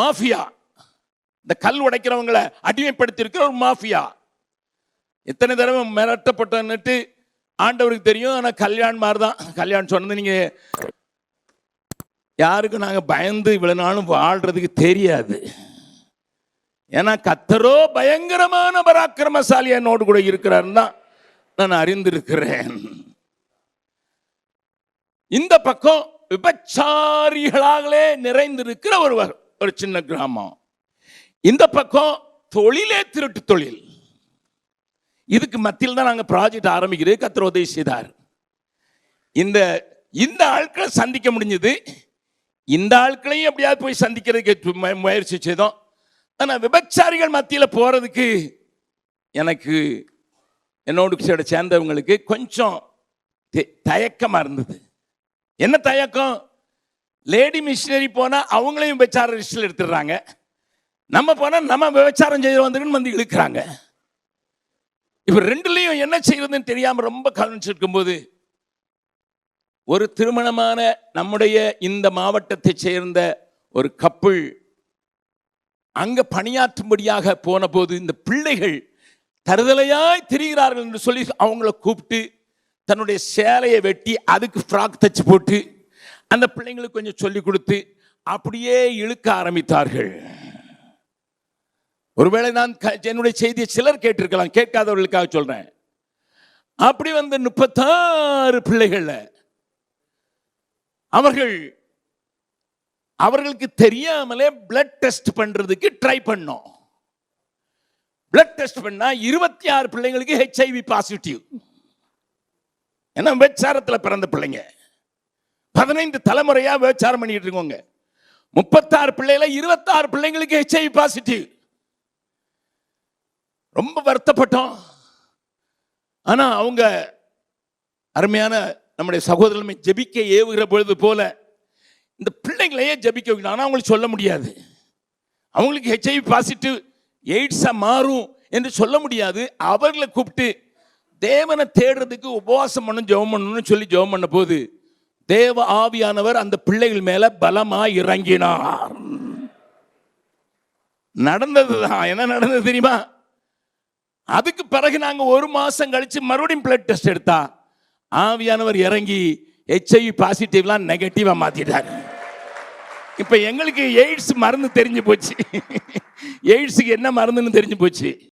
Mafia. இந்த கல் உடைக்கிறவங்களை அடிமைப்படுத்தி இருக்கிற ஒரு மாஃபியா. எத்தனை தடவை மிரட்டப்பட்டன்னுட்டு ஆண்டவருக்கு தெரியும் ஆனால் கல்யாண் மாதிரி தான் கல்யாணம் சொன்னது நீங்கள் யாருக்கும் நாங்கள் பயந்து இவ்வளோ நாளும் வாழ்கிறதுக்கு தெரியாது. ஏன்னா கத்தரோ பயங்கரமான பராக்கிரமசாலி என்னோடு கூட இருக்கிறாருன்னு தான் நான் அறிந்திருக்கிறேன். இந்த பக்கம் விபச்சாரிகளாகவே நிறைந்திருக்கிற ஒருவர். ஒரு சின்ன கிராமம். இந்த பக்கம் தொழிலே திருட்டு தொழில். இதுக்கு மத்தியில் தான் நாங்கள் ப்ராஜெக்ட் ஆரம்பிக்கிறது கத்திர உதவி செய்தார். இந்த இந்த ஆட்களை சந்திக்க முடிஞ்சது. இந்த ஆட்களையும் எப்படியாவது போய் சந்திக்கிறதுக்கு முயற்சி செய்தோம். ஆனால் விபச்சாரிகள் மத்தியில் போகிறதுக்கு எனக்கு என்னோடு சேர்ந்தவங்களுக்கு கொஞ்சம் தயக்கமாக இருந்தது. என்ன தயக்கம்? லேடி மிஷினரி போனால் அவங்களையும் விபச்சார லிஸ்டில் எடுத்துடுறாங்க. நம்ம போனால் நம்ம விபச்சாரம் செய்து வந்துருன்னு வந்து இழுக்கிறாங்க. இப்போ ரெண்டுலேயும் என்ன செய்யறதுன்னு தெரியாமல் ரொம்ப கவனிச்சிருக்கும் போது ஒரு திருமணமான நம்முடைய இந்த மாவட்டத்தை சேர்ந்த ஒரு கப்புள் அங்க பணியாற்றும்படியாக போன போது இந்த பிள்ளைகள் தருதலையாய் திரிகிறார்கள் என்று சொல்லி அவங்கள கூப்பிட்டு தன்னுடைய சேலையை வெட்டி அதுக்கு ஃப்ராக் தச்சு போட்டு அந்த பிள்ளைங்களுக்கு கொஞ்சம் சொல்லி கொடுத்து அப்படியே இழுக்க ஆரம்பித்தார்கள். ஒருவேளை நான் க- என்னுடைய செய்தியை சிலர் கேட்டிருக்கலாம் கேட்காதவர்களுக்காக சொல்றேன். அப்படி வந்து முப்பத்தாறு பிள்ளைகள்ல அவர்கள் அவர்களுக்கு தெரியாமலே பிளட் டெஸ்ட் பண்றதுக்கு ட்ரை பண்ணோம். பிளட் டெஸ்ட் பண்ணா இருபத்தி ஆறு பிள்ளைங்களுக்கு ஹெச்ஐவி பாசிட்டிவ் ஏன்னா வெச்சாரத்தில் பிறந்த பிள்ளைங்க. பதினைந்து தலைமுறையா விபச்சாரம் பண்ணிட்டு இருக்கோங்க. முப்பத்தாறு பிள்ளைகள இருபத்தாறு பிள்ளைங்களுக்கு ஹெச்ஐவி பாசிட்டிவ் ரொம்ப வருத்தப்பட்டோம். ஆனா அவங்க அருமையான நம்முடைய சகோதரமை ஜெபிக்க ஏவுகிற பொழுது போல இந்த பிள்ளைங்களையே ஜெபிக்க வைக்கணும். ஆனால் அவங்களுக்கு சொல்ல முடியாது. அவங்களுக்கு ஹெச்ஐவி பாசிட்டிவ் எய்ட்ஸாக மாறும் என்று சொல்ல முடியாது. அவர்களை கூப்பிட்டு தேவனை தேடுறதுக்கு உபவாசம் பண்ணும் ஜெபம் பண்ணணும்னு சொல்லி ஜெபம் பண்ண போது தேவ ஆவியானவர் அந்த பிள்ளைகள் மேல பலமா இறங்கினார். நடந்ததுதான். என்ன நடந்தது தெரியுமா? அதுக்கு பிறகு நாங்க ஒரு மாசம் கழிச்சு மறுபடியும் பிளட் டெஸ்ட் எடுத்தா ஆவியானவர் இறங்கி ஹெச்ஐவி பாசிட்டிவ்லாம் நெகட்டிவா மாத்திட்டார். இப்ப எங்களுக்கு எய்ட்ஸ் மருந்து தெரிஞ்சு போச்சு. எய்ட்ஸுக்கு என்ன மருந்துன்னு தெரிஞ்சு போச்சு.